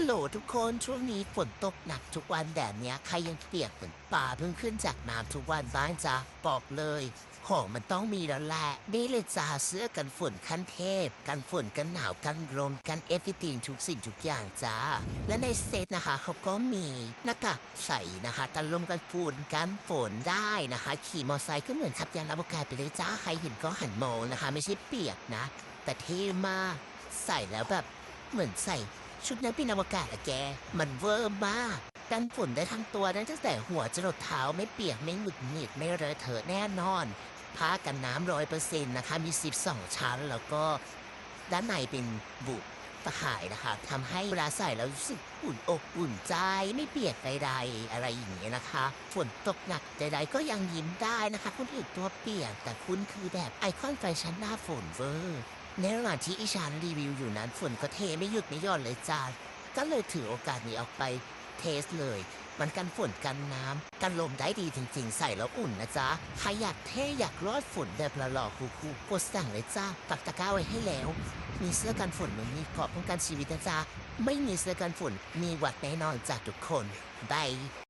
ฮัลโหลทุกคนช่วงนี้ฝนตกหนักทุกวันแบบเนี้ยใครยังเปียกเหมือนป่าเพิ่งขึ้นจากน้ำทุกวันบ้างจ้ะบอกเลย ของมันต้องมีแล้วแหละนี่เลยจ้าเสื้อกันฝนขั้นเทพ กันฝนกันหนาวกันลมกันเอฟฟิติงทุกสิ่งทุกอย่างจ้าและในเซตนะคะเขาก็มีหน้ากากใส่นะคะกันลมกันฝุ่นกันฝนได้นะคะ ขี่มอเตอร์ไซค์ก็เหมือนขับยานอวกาศไปเลยจ้าใครเห็นก็หันมองนะคะ ไม่ใช่เปียกนะ แต่เท่มากใส่แล้วแบบเหมือนใส่ ชุดนักบินอวกาศอะแก มันเวอร์มากกันฝุ่นได้ทั้งตัวนั้นตั้งแต่หัวจรดเท้าไม่เปียกไม่หงุดหงิดไม่เลอะเทอะแน่นอน ผ้ากันน้ำร้อยเปอร์เซ็นต์นะคะ มี 12 ชั้น แล้วก็ด้านในเป็นบุตะข่ายนะคะทำให้เวลาใส่แล้วรู้สึกอุ่นอกอุ่นใจไม่เปียกใดๆอะไรอย่างเงี้ยนะคะ ฝนตกหนักใดๆก็ยังยิ้มได้นะคะคนอื่นตัวเปียกแต่คุณคือแบบไอคอนแฟชั่นหน้าฝนเวอร์ ในระหว่างที่อีชานรีวิวอยู่นั้นฝนก็เทไม่หยุดไม่หย่อนเลยจ้าก็เลยถือโอกาสนี้ออกไปเทสเลย มันกันฝนกันน้ำกันลมได้ดีจริงๆ ใส่แล้วอุ่นนะจ๊ะใครอยากเท่อยากรอดฝนแบบละหล่อคูลๆกดสั่งเลยจ้าปักตะกร้าไว้ให้แล้ว มีเสื้อกันฝนมันมีเกราะป้องกันชีวิตนะจ๊ะไม่มีเสื้อกันฝนมีหวัดแน่นอนจากทุกคนบาย